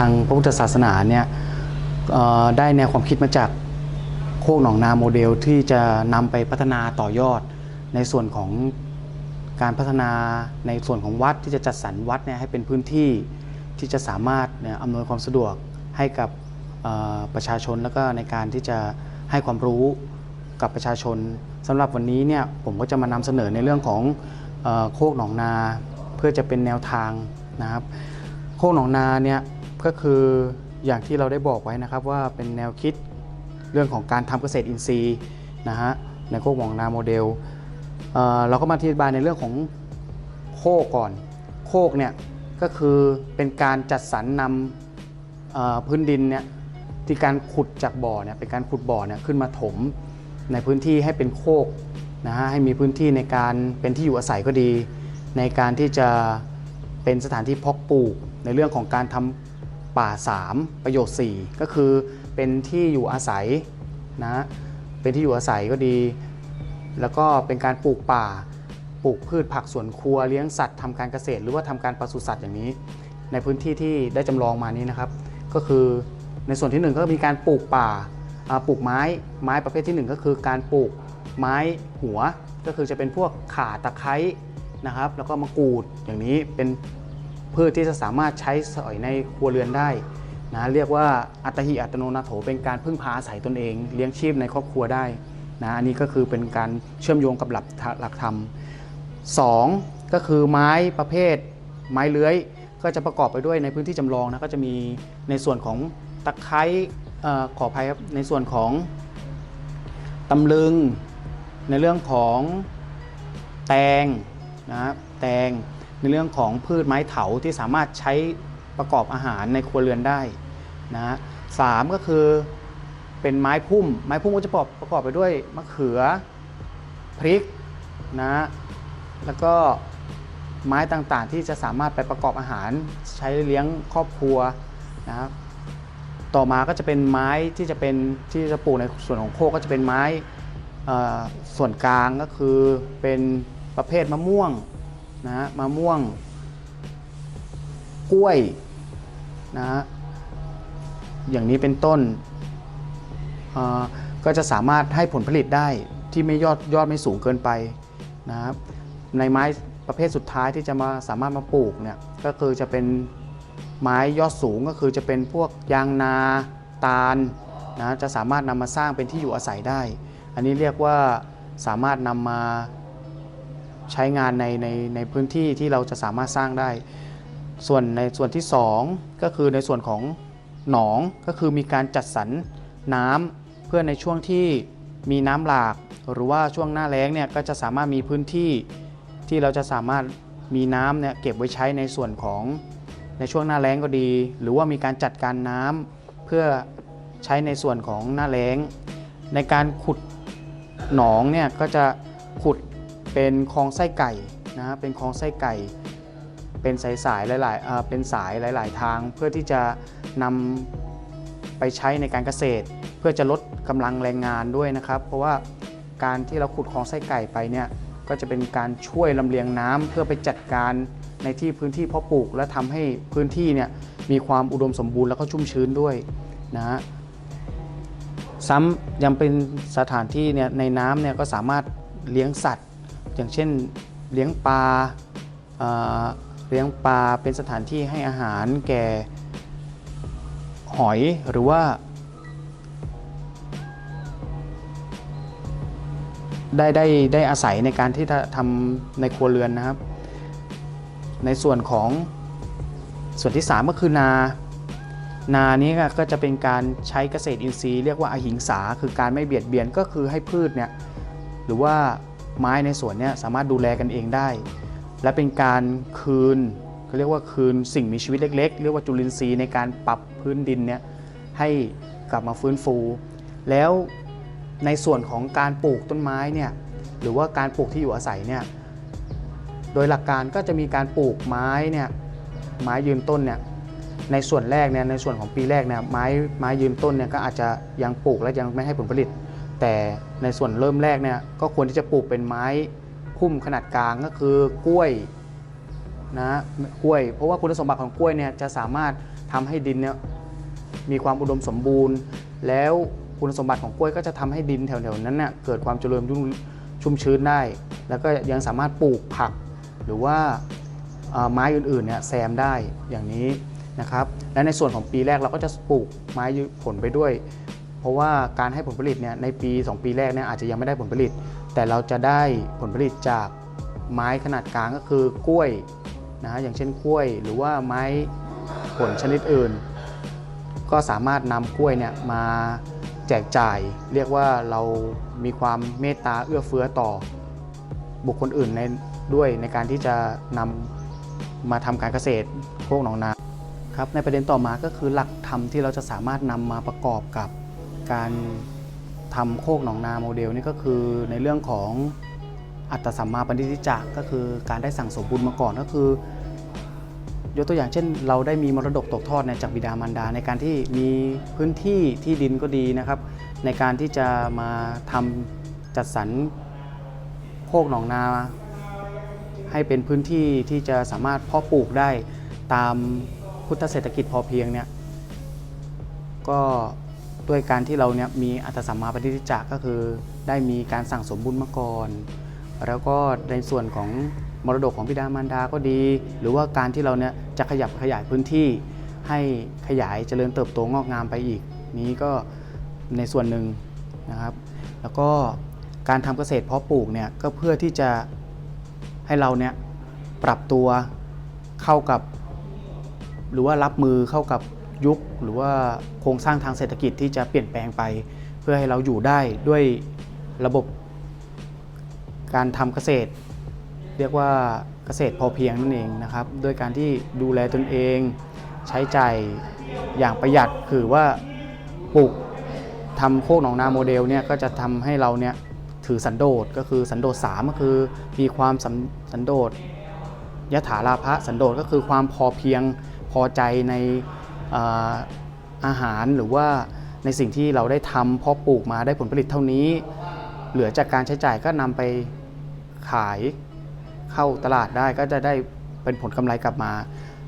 ทางพระพุทธศาสนาเนี่ยได้แนวความคิดมาจากโคกหนองนาโมเดลที่จะนำไปพัฒนาต่อยอดในส่วนของการพัฒนาในส่วนของวัดที่จะจัดสรรวัดเนี่ยให้เป็นพื้นที่ที่จะสามารถอำนวยความสะดวกให้กับประชาชนแล้วก็ในการที่จะให้ความรู้กับประชาชนสำหรับวันนี้เนี่ยผมก็จะมานำเสนอในเรื่องของอโคกหนองนา เพื่อจะเป็นแนวทางนะครับ โคกหนองนาเนี่ย ก็คืออย่างที่เราได้บอกไว้นะครับว่าเป็นแนวคิดเรื่องของการทำเกษตรอินทรีย์นะฮะในโคกหนองนาโมเดลเเราก็มาอธิบายในเรื่องของโคกก่อน โคกเนี่ยก็คือเป็นการจัดสรรนำพื้นดินเนี่ยที่การขุดจากบ่อเนี่ยเป็นการขุดบ่อเนี่ยขึ้นมาถมในพื้นที่ให้เป็นโคกนะฮะให้มีพื้นที่ในการเป็นที่อยู่อาศัยก็ดี ในการที่จะเป็นสถานที่เพาะปลูกในเรื่องของการทำ ป่า 3 ประโยชน์ 4 ก็คือเป็นที่อยู่อาศัยนะเป็นที่อยู่อาศัยก็ดี แล้วก็เป็นการปลูกป่าปลูกพืชผักสวนครัวเลี้ยงสัตว์ทำการเกษตร หรือว่าทำการปศุสัตว์อย่างนี้ ในพื้นที่ที่ได้จำลองมานี้นะครับ ก็คือในส่วนที่หนึ่งก็มีการปลูกป่าอ่าปลูกไม้ไม้ประเภทที่หนึ่งก็คือการปลูกไม้หัว ก็คือจะเป็นพวกข่าตะไคร้นะครับ แล้วก็มะกรูดอย่างนี้เป็น พืชที่จะสามารถใช้สอยในครัวเรือนได้นะเรียกว่าอัตหิอัตโนนาโถเป็นการพึ่งพาอาศัยตนเอง เลี้ยงชีพในครอบครัวได้นะอันนี้ก็คือเป็นการเชื่อมโยงกับหลักหลักธรรม 2 ก็คือไม้ประเภท ไม้เลื้อย ก็จะประกอบไปด้วยในพื้นที่จำลองนะก็จะมีในส่วนของตะไคร้ขออภัยครับในส่วนของตำลึง ในเรื่องของแตงนะครับแตง ในเรื่องของพืชไม้เถาที่สามารถใช้ประกอบอาหารในครัวเรือนได้นะฮะสามก็คือเป็นไม้พุ่ม ไม้พุ่มก็จะประกอบประกอบไปด้วยมะเขือพริกนะแล้วก็ไม้ต่างๆ ที่จะสามารถไปประกอบอาหารใช้เลี้ยงครอบครัวนะครับต่อมาก็จะเป็นไม้ที่จะเป็นที่จะปลูกในส่วนของโคกก็จะเป็นไม้ส่วนกลางก็คือเป็นประเภทมะม่วง นะฮะมะม่วง กล้วยนะฮะอย่างนี้เป็นต้น ก็จะสามารถให้ผลผลิตได้ที่ไม่ยอดยอดไม่สูงเกินไปนะครับในไม้ประเภทสุดท้ายที่จะมาสามารถมาปลูกเนี่ยก็คือจะเป็นไม้ยอดสูงก็คือจะเป็นพวกยางนาตาลนะจะสามารถนำมาสร้างเป็นที่อยู่อาศัยได้ อันนี้เรียกว่าสามารถนำมา ใช้งานในในในพื้นที่ที่เราจะสามารถสร้างได้ ส่วนในส่วนที่ 2 ก็คือในส่วนของหนองก็คือมีการจัดสรรน้ำเพื่อในช่วงที่มีน้ำหลาก หรือว่าช่วงหน้าแล้งเนี่ยก็จะสามารถมีพื้นที่ที่เราจะสามารถมีน้ำเนี่ยเก็บไว้ใช้ในส่วนของในช่วงหน้าแล้งก็ดี หรือว่ามีการจัดการน้ำเพื่อใช้ในส่วนของหน้าแล้ง ในการขุดหนองเนี่ยก็จะขุด เป็นคลองไส้ไก่นะฮะเป็นคลองไส้ไก่ เป็นสายสายหลายๆเอ่อเป็นสายหลาย ๆ ทาง เพื่อที่จะนำไปใช้ในการเกษตร เพื่อจะลดกำลังแรงงานด้วยนะครับ เพราะว่าการที่เราขุดคลองไส้ไก่ไปเนี่ยก็จะเป็นการช่วยลำเลียงน้ำเพื่อไปจัดการในที่พื้นที่เพาะปลูก และทำให้พื้นที่เนี่ยมีความอุดมสมบูรณ์แล้วก็ชุ่มชื้นด้วยนะฮะซ้ำยังเป็นสถานที่เนี่ยในน้ำเนี่ยก็สามารถเลี้ยงสัตว์ อย่างเช่นเลี้ยงปลาเลี้ยงปลาเป็นสถานที่ให้อาหารแก่หอยหรือว่าได้ได้ได้อาศัยในการที่จะทำในครัวเรือนนะครับ ในส่วนของส่วนที่ 3 ก็คือนา นานี้ก็จะเป็นการใช้เกษตรอินทรีย์เรียกว่าอหิงสา คือการไม่เบียดเบียนก็คือให้พืชเนี่ยหรือว่า ไม้ในสวนเนี่ยสามารถดูแลกันเองได้ และเป็นการคืนเขาเรียกว่าคืนสิ่งมีชีวิตเล็ก ๆ เรียกว่าจุลินทรีย์ในการปรับพื้นดินเนี่ยให้กลับมาฟื้นฟู แล้วในส่วนของการปลูกต้นไม้เนี่ยหรือว่าการปลูกที่อยู่อาศัยเนี่ยโดยหลักการก็จะมีการปลูกไม้เนี่ยไม้ยืนต้นเนี่ยในส่วนแรกเนี่ยในส่วนของปีแรกเนี่ยไม้ไม้ยืนต้นเนี่ยก็อาจจะยังปลูกและยังไม่ให้ผลผลิต แต่ในส่วนเริ่มแรกเนี่ยก็ควรที่จะปลูกเป็นไม้พุ่มขนาดกลางก็คือกล้วยนะกล้วย เพราะว่าคุณสมบัติของกล้วยเนี่ยจะสามารถทำให้ดินเนี่ยมีความอุดมสมบูรณ์ แล้วคุณสมบัติของกล้วยก็จะทำให้ดินแถวๆนั้นเนี่ยเกิดความเจริญรุ่งชุ่มชื้นได้ แล้วก็ยังสามารถปลูกผัก หรือว่าไม้อื่นๆเนี่ยแซมได้อย่างนี้นะครับและในส่วนของปีแรกเราก็จะปลูกไม้ผลไปด้วย เพราะว่าการให้ผลผลิตเนี่ยในปี 2 ปีแรกเนี่ยอาจจะยังไม่ได้ผลผลิต แต่เราจะได้ผลผลิตจากไม้ขนาดกลางก็คือกล้วยนะฮะอย่างเช่นกล้วย หรือว่าไม้ผลชนิดอื่น ก็สามารถนำกล้วยเนี่ยมาแจกจ่าย เรียกว่าเรามีความเมตตาเอื้อเฟื้อต่อบุคคลอื่นในด้วยในการที่จะนำมาทำการเกษตรโคกหนองนาครับในประเด็นต่อมาก็คือหลักธรรมที่เราจะสามารถนำมาประกอบกับ การทำโคกหนองนาโมเดลนี่ก็คือในเรื่องของอัตตสัมมาปณิทิจะก็คือการได้สั่งสมบุญมาก่อนก็คือยกตัวอย่างเช่น เราได้มีมรดกตกทอดเนี่ยจากบิดามารดาในการที่มีพื้นที่ที่ดินก็ดีนะครับ ในการที่จะมาทำจัดสรรโคกหนองนา ให้เป็นพื้นที่ที่จะสามารถเพาะปลูกได้ตามพุทธเศรษฐกิจพอเพียงเนี่ยก็ ด้วยการที่เราเนี่ยมีอัตสัมมาปฏิทิจะก็คือ ได้มีการสั่งสมบุญมาก่อน แล้วก็ในส่วนของมรดกของบิดามารดาก็ดี หรือว่าการที่เราเนี่ยจะขยับขยายพื้นที่ ให้ขยายเจริญเติบโตงอกงามไปอีก นี้ก็ในส่วนหนึ่งนะครับ แล้วก็การทำเกษตรเพาะปลูกเนี่ยก็เพื่อที่จะให้เราเนี่ยปรับตัวเข้ากับ หรือว่ารับมือเข้ากับ ยุคหรือว่าโครงสร้างทางเศรษฐกิจที่จะเปลี่ยนแปลงไป เพื่อให้เราอยู่ได้ด้วยระบบการทำเกษตร เรียกว่าเกษตรพอเพียงนั่นเองนะครับด้วยการที่ดูแลตนเองใช้ใจ่ายอย่างประหยัดคือว่าปลูกทำโคกหนองนาโมเดลเนี่ยก็จะทำให้เราเนี่ยถือสันโดษก็คือสันโดษสามก็คือมีความสันสันโดษยถาราภะสันโดษก็คือความพอเพียงพอใจใน อาหารหรือว่าในสิ่งที่เราได้ทำเพาะปลูกมาได้ผลผลิตเท่านี้ เหลือจากการใช้จ่ายก็นำไปขายเข้าตลาดได้ก็จะได้เป็นผลกำไรกลับมา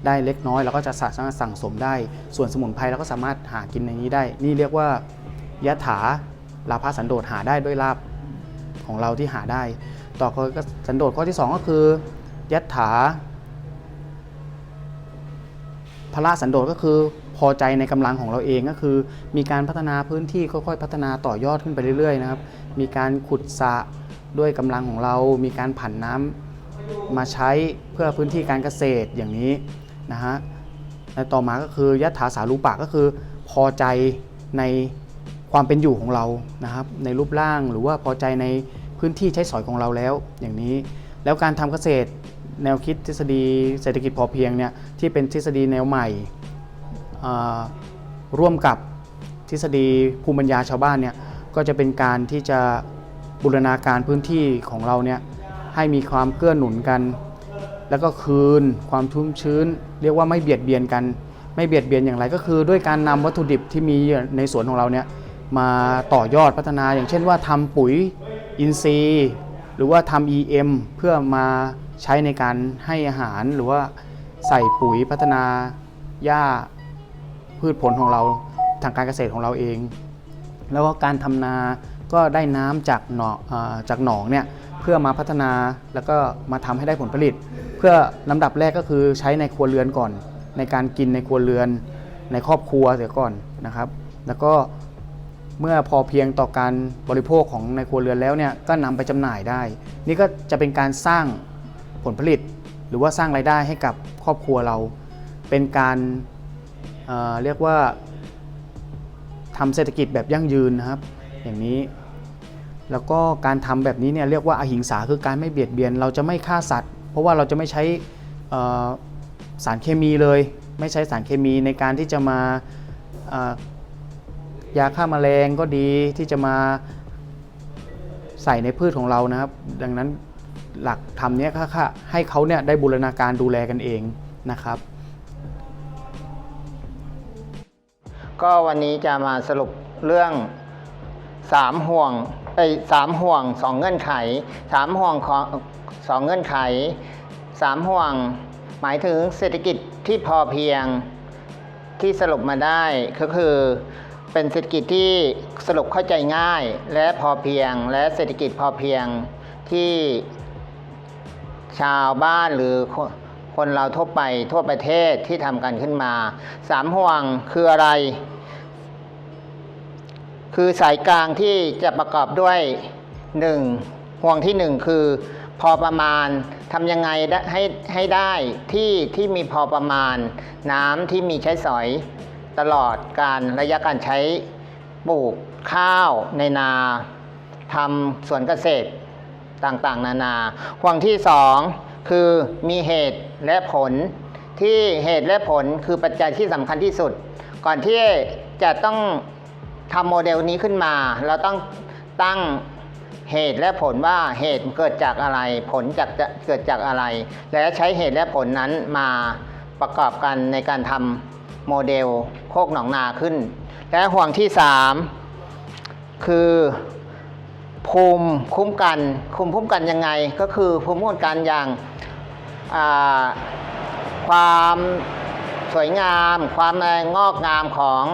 ได้เล็กน้อยเราก็จะสามารถสั่งสมได้ ส่วนสมุนไพรเราก็สามารถหากินในนี้ได้ นี่เรียกว่ายะถาลาภสันโดษหาได้ด้วยลาภของเราที่หาได้ ต่อก็สันโดษข้อที่ 2 ก็คือยัตถา พระสันโดษก็คือพอใจในกำลังของเราเองก็คือ มีการพัฒนาพื้นที่ค่อยๆ พัฒนาต่อยอดขึ้นไปเรื่อยๆนะครับ มีการขุดสระด้วยกำลังของเรา มีการผันน้ำมาใช้เพื่อพื้นที่การเกษตรอย่างนี้นะฮะและต่อมาก็คือยัตถาสารูปะก็คือ พอใจในความเป็นอยู่ของเรานะครับ ในรูปร่างหรือว่าพอใจในพื้นที่ใช้สอยของเราแล้วอย่างนี้ แล้วการทำเกษตร แนวคิดทฤษฎีเศรษฐกิจพอเพียงเนี่ยที่เป็นทฤษฎีแนวใหม่ร่วมกับทฤษฎีภูมิปัญญาชาวบ้านเนี่ยก็จะเป็นการที่จะบูรณาการพื้นที่ของเราเนี่ยให้มีความเกื้อหนุนกัน แล้วก็คืนความชุ่มชื้น เรียกว่าไม่เบียดเบียนกัน ไม่เบียดเบียนอย่างไรก็คือ ด้วยการนำวัตถุดิบที่มีในสวนของเราเนี่ยมาต่อยอดพัฒนาอย่างเช่นว่าทำปุ๋ยอินทรีย์ หรือว่าทำ EM เพื่อมา ใช้ในการให้อาหารหรือว่าใส่ปุ๋ยพัฒนาหญ้าพืชผลของเราทางการเกษตรของเราเอง แล้วก็การทำนาก็ได้น้ำจากหนองจากหนองเนี่ยเพื่อมาพัฒนาแล้วก็มาทำให้ได้ผลผลิต เพื่อลำดับแรกก็คือใช้ในครัวเรือนก่อน ในการกินในครัวเรือน ในครอบครัวเสียก่อนนะครับ แล้วก็เมื่อพอเพียงต่อการบริโภคของในครัวเรือนแล้วเนี่ยก็นำไปจำหน่ายได้ นี่ก็จะเป็นการสร้าง ผลผลิต หรือว่าสร้างรายได้ให้กับครอบครัวเรา เป็นการเเรียกว่าทำเศรษฐกิจแบบยั่งยืนนะครับ อย่างนี้ แล้วก็การทำแบบนี้เนี่ยเรียกว่าอหิงสาคือการไม่เบียดเบียน เราจะไม่ฆ่าสัตว์ เพราะว่าเราจะไม่ใช้สารเคมีเลย ไม่ใช้สารเคมีในการที่จะมายาฆ่าแมลงก็ดีที่จะมาใส่ในพืชของเรานะครับ ดังนั้น หลักธรรมเนี้ยค่ะให้เขาเนี่ยได้บูรณาการดูแลกันเองนะครับ ก็วันนี้จะมาสรุปเรื่องสามห่วงไอ้สามห่วงสองเงื่อนไขสามห่วงของสองเงื่อนไขสามห่วง หมายถึงเศรษฐกิจที่พอเพียงที่สรุปมาได้ก็คือเป็นเศรษฐกิจที่สรุปเข้าใจง่าย และพอเพียง และเศรษฐกิจพอเพียงที่ ชาวบ้านหรือคนเราทั่วไปทั่วประเทศที่ทำกันขึ้นมาสามห่วงคืออะไร คือสายกลางที่จะประกอบด้วยหนึ่งห่วงที่หนึ่งคือพอประมาณทำยังไงให้ให้ได้ที่ที่มีพอประมาณ น้ำที่มีใช้สอยตลอดการระยะการใช้ปลูกข้าวในนาทำสวนเกษตร ต่างๆ นานา ห่วงที่สองคือมีเหตุและผล ที่เหตุและผลคือปัจจัยที่สำคัญที่สุด ก่อนที่จะต้องทำโมเดลนี้ขึ้นมา เราต้องตั้งเหตุและผลว่าเหตุเกิดจากอะไร ผลจากจะเกิดจากอะไร และใช้เหตุและผลนั้นมาประกอบกันในการทำโมเดลโคกหนองนาขึ้น และห่วงที่ 3 คือ ภูมิคุ้มกันภูมิคุ้มกันยังไง ก็คือภูมิคุ้มกันอย่างาความสวยงาม ความงอกงามของ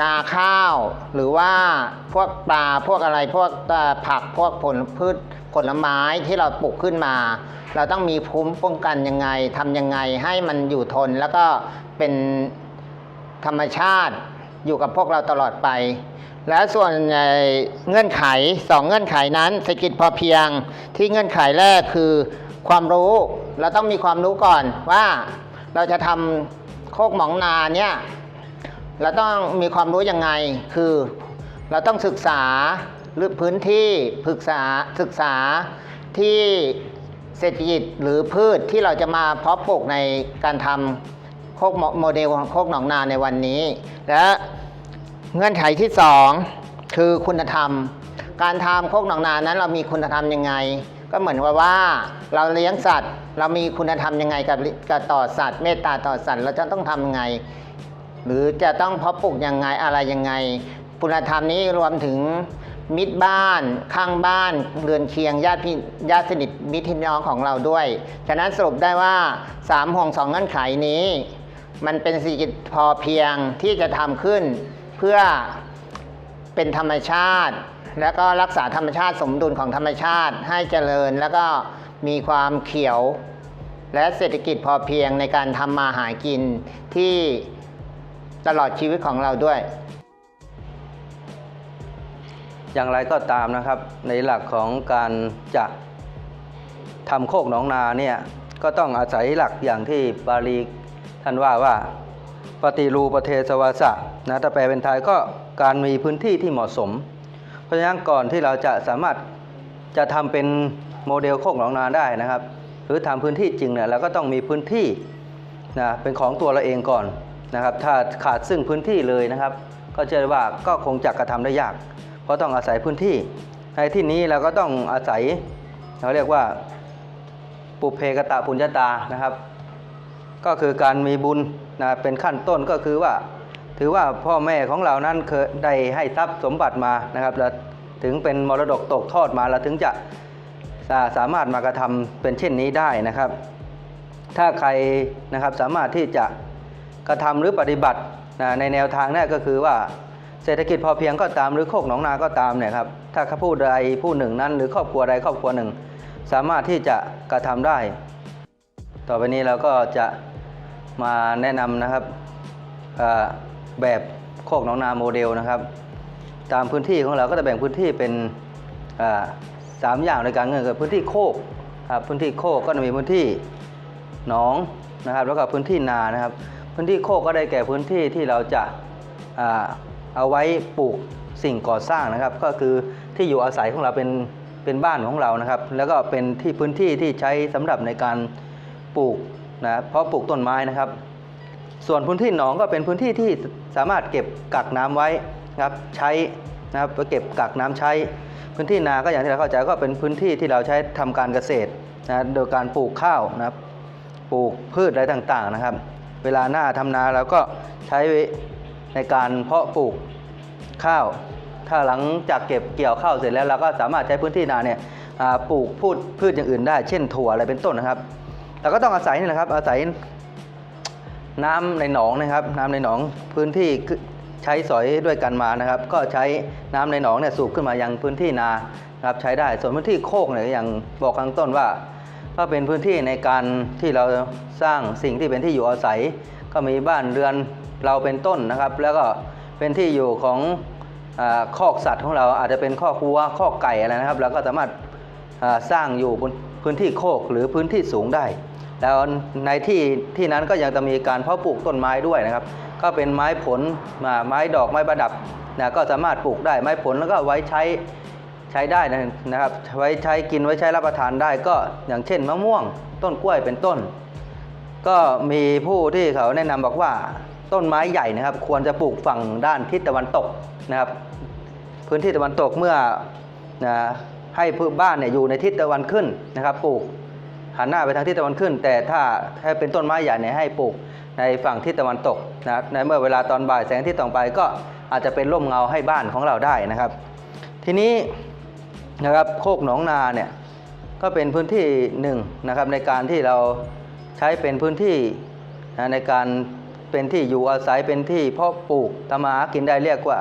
นาข้าว หรือว่าพวกปลาพวกอะไรพวกผักพวกผลพืชผลไม้ที่เราปลูกขึ้นมา เราต้องมีภูมิป้องกันยังไงทำยังไงให้มันอยู่ทน แล้วก็เป็นธรรมชาติอยู่กับพวกเราตลอดไป แล้วส่วนเงื่อนไขสองเงื่อนไขนั้นเศรษฐกิจพอเพียงที่เงื่อนไขแรกคือความรู้เราต้องมีความรู้ก่อนว่าเราจะทำโคกหมองนาเนี่ยเราต้องมีความรู้ยังไงคือเราต้องศึกษาหรือพื้นที่ศึกษาศึกษาที่เศรษฐกิจหรือพืชที่เราจะมาเพาะปลูกในการทำโคกโมเดลโคกหนองนาในวันนี้ และ เงื่อนไขที่สองคือคุณธรรม การทำโคกหนองนานั้นเรามีคุณธรรมยังไง ก็เหมือนว่าว่าเราเลี้ยงสัตว์ เรามีคุณธรรมยังไงกับกับต่อสัตว์ เมตตาต่อสัตว์เราจะต้องทำยังไง หรือจะต้องเพาะปลูกยังไงอะไรยังไง คุณธรรมนี้รวมถึงมิตรบ้าน ข้างบ้านเรือนเคียงญาติพี่ญาติสนิทมิตรน้องของเราด้วย ฉะนั้นสรุปได้ว่าสามห่วงสองเงื่อนไขนี้ มันเป็นเศรษฐกิจพอเพียงที่จะทำขึ้น เพื่อเป็นธรรมชาติ แล้วก็รักษาธรรมชาติสมดุลของธรรมชาติให้เจริญ แล้วก็มีความเขียว และเศรษฐกิจพอเพียงในการทำมาหากินที่ตลอดชีวิตของเราด้วย อย่างไรก็ตามนะครับ ในหลักของการจะทำโคกหนองนาเนี่ยก็ต้องอาศัยหลักอย่างที่บาลีท่านว่าว่า ปฏิรูประเทศวาสะนะถ้าแปลเป็นไทยก็การมีพื้นที่ที่เหมาะสม เพราะฉะนั้นก่อนที่เราจะสามารถจะทำเป็นโมเดลโคกหนองนาได้นะครับ หรือทำพื้นที่จริงเนี่ยเราก็ต้องมีพื้นที่นะเป็นของตัวเราเองก่อนนะครับ ถ้าขาดซึ่งพื้นที่เลยนะครับ ก็เจอว่าก็คงจะกระทำได้ยาก เพราะต้องอาศัยพื้นที่ ในที่นี้เราก็ต้องอาศัยเราเรียกว่าปุเพกตะปุญญาตานะครับ ก็คือการมีบุญนะเป็นขั้นต้นก็คือว่า ถือว่าพ่อแม่ของเรานั้นเคยได้ให้ทรัพย์สมบัติมานะครับแล้วถึงเป็นมรดกตกทอดมาแล้วถึงจะสาสามารถมากระทำเป็นเช่นนี้ได้นะครับ ถ้าใครนะครับสามารถที่จะกระทำหรือปฏิบัตินะในแนวทางนี้ก็คือว่าเศรษฐกิจพอเพียงก็ตามหรือโคกหนองนาก็ตามเนี่ยครับถ้าผู้ใดผู้หนึ่งนั้น หรือครอบครัวใดครอบครัวหนึ่ง สามารถที่จะกระทำได้ ต่อไปนี้เราก็จะมาแนะนำนะครับแบบโคกหนองนาโมเดลนะครับ ตามพื้นที่ของเราก็จะแบ่งพื้นที่เป็นสามอย่างในการเงินคือพื้นที่โคกครับพื้นที่โคกก็จะมีพื้นที่หนองนะครับ แล้วก็พื้นที่นานะครับ พื้นที่โคกก็ได้แก่พื้นที่ที่เราจะเอาไว้ปลูกสิ่งก่อสร้างนะครับ ก็คือที่อยู่อาศัยของเราเป็นเป็นบ้านของเรานะครับ แล้วก็เป็นที่พื้นที่ที่ใช้สำหรับในการ ปลูกนะเพราะปลูกต้นไม้นะครับ ส่วนพื้นที่หนองก็เป็นพื้นที่ที่สามารถเก็บกักน้ำไว้นะครับใช้นะครับไปเก็บกักน้ำใช้ พื้นที่นาก็อย่างที่เราเข้าใจก็เป็นพื้นที่ที่เราใช้ทำการเกษตรนะโดยการปลูกข้าวนะครับปลูกพืชอะไรต่างๆนะครับ เวลาหน้าทำนาเราก็ใช้ในการเพาะปลูกข้าว ถ้าหลังจากเก็บเกี่ยวข้าวเสร็จแล้วเราก็สามารถใช้พื้นที่นาเนี่ยปลูกพืชพืชอย่างอื่นได้ เช่นถั่วอะไรเป็นต้นนะครับ เราก็ต้องอาศัยนี่แหละครับ อาศัยน้ำในหนองนะครับ น้ำในหนองพื้นที่ใช้สอยด้วยกันมานะครับ ก็ใช้น้ำในหนองเนี่ยสูบขึ้นมายังพื้นที่นาครับใช้ได้ ส่วนพื้นที่โคกเนี่ยอย่างบอกข้างต้นว่า ก็เป็นพื้นที่ในการที่เราสร้างสิ่งที่เป็นที่อยู่อาศัย ก็มีบ้านเรือนเราเป็นต้นนะครับ แล้วก็เป็นที่อยู่ของอคอกสัตว์ของเราอาจจะเป็นคอกวัวคอกไก่อะไรนะครับเราก็สามารถสร้างอยู่บนพื้นที่โคกหรือพื้นที่สูงได้ แล้วในที่ที่นั้นก็ยังจะมีการเพาะปลูกต้นไม้ด้วยนะครับ ก็เป็นไม้ผลมาไม้ดอกไม้ประดับนะก็สามารถปลูกได้ไม้ผลแล้วก็ไว้ใช้ใช้ได้นะครับ ไว้ใช้กินไว้ใช้รับประทานได้ก็อย่างเช่นมะม่วง ต้นกล้วยเป็นต้น ก็มีผู้ที่เขาแนะนำบอกว่าต้นไม้ใหญ่นะครับ ควรจะปลูกฝั่งด้านทิศตะวันตกนะครับ พื้นที่ตะวันตกเมื่อนะให้พื้นบ้านเนี่ยอยู่ในทิศตะวันขึ้นนะครับ ปลูก หันหน้าไปทางทิศตะวันขึ้น แต่ถ้าถ้เป็นต้นไม้ใหญ่เนี่ยให้ปลูกในฝั่งทิศตะวันตกนะครับในเมื่อเวลาตอนบ่ายแสงที่ต่อไปก็อาจจะเป็นร่มเงาให้บ้านของเราได้นะครับ ทีนี้นะครับโคกหนองนาเนี่ยก็เป็นพื้นที่หนึ่งนะครับในการที่เราใช้เป็นพื้นที่นะในการเป็นที่อยู่อาศัยเป็นที่เพาะปลูกทำมาหากินได้เรียกว่า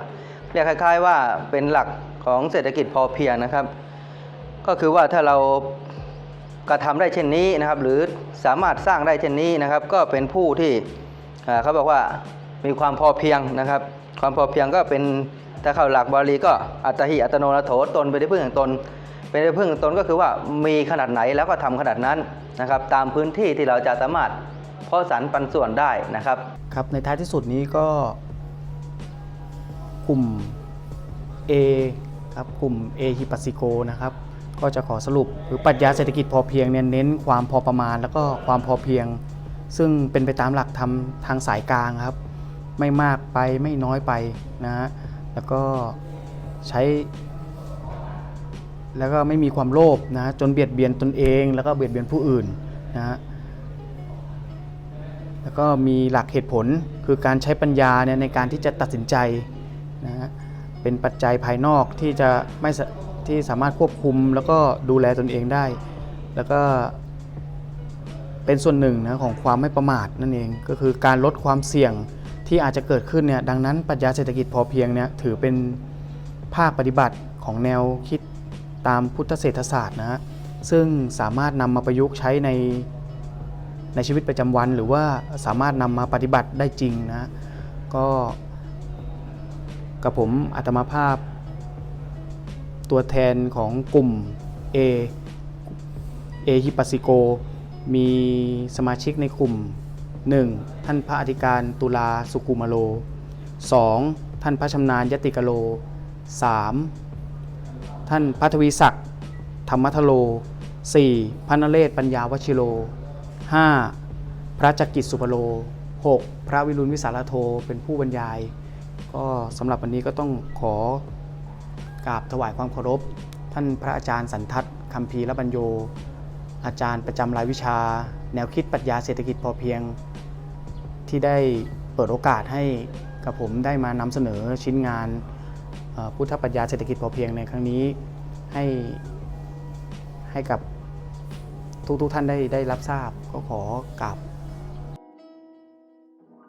เรียกคล้าย ๆ ว่าเป็นหลักของเศรษฐกิจพอเพียงนะครับ ก็คือว่าถ้าเรา กระทำได้เช่นนี้นะครับ หรือสามารถสร้างได้เช่นนี้นะครับ ก็เป็นผู้ที่เขาบอกว่ามีความพอเพียงนะครับ ความพอเพียงก็เป็นถ้าเข้าหลักบาลีก็อัตหิอัตโนนาโถตนเป็นที่พึ่งแห่งตน เป็นที่พึ่งแห่งตนก็คือว่ามีขนาดไหนแล้วก็ทำขนาดนั้นนะครับ ตามพื้นที่ที่เราจะสามารถเพาะสรรปันส่วนได้นะครับครับในท้ายที่สุดนี้ก็กลุ่ม A ครับกลุ่ม A ฮิปัสซิโกนะครับ ก็จะขอสรุปหรือปรัชญาเศรษฐกิจพอเพียงเนี่ยเน้นความพอประมาณ แล้วก็ความพอเพียง ซึ่งเป็นไปตามหลักธรรมทางสายกลางครับ ไม่มากไปไม่น้อยไปนะฮะแล้วก็ใช้ แล้วก็ไม่มีความโลภนะจนเบียดเบียนตนเอง แล้วก็เบียดเบียนผู้อื่นนะฮะแล้วก็มีหลักเหตุผลคือการใช้ปัญญาเนี่ยในการที่จะตัดสินใจนะฮะเป็นปัจจัยภายนอกที่จะไม่ ที่สามารถควบคุมแล้วก็ดูแลตนเองได้ แล้วก็เป็นส่วนหนึ่งนะของความไม่ประมาทนั่นเองก็คือการลดความเสี่ยงที่อาจจะเกิดขึ้นเนี่ยดังนั้นปรัชญาเศรษฐกิจพอเพียงเนี่ยถือเป็นภาคปฏิบัติของแนวคิดตามพุทธเศรษฐศาสตร์นะฮะซึ่งสามารถนำมาประยุกต์ใช้ในในชีวิตประจำวัน หรือว่าสามารถนำมาปฏิบัติได้จริงนะก็กับผมอัตมาภาพ ตัวแทนของกลุ่ม A A ฮิปัสิโก มีสมาชิกในกลุ่ม 1. ท่านพระอธิการตุลาสุกุมาโล 2. ท่านพระชำนาญยติกโล 3. ท่านพัทวีศักดิ์ธรรมัทโล 4. พระนเรศปัญญาวชิโล 5. พระจักกิจสุภโล 6. พระวิรุณวิสารโทเป็นผู้บรรยาย ก็สำหรับวันนี้ก็ต้องขอ กราบถวายความเคารพ ท่านพระอาจารย์สันทัศน์คำพีร์และบรรโย อาจารย์ประจำรายวิชา แนวคิดปรัชญาเศรษฐกิจพอเพียง ที่ได้เปิดโอกาสให้กับผมได้มานำเสนอชิ้นงานพุทธปรัชญาเศรษฐกิจพอเพียงในครั้งนี้ให้ให้กับทุกๆท่านได้ได้รับทราบก็ขอกราบ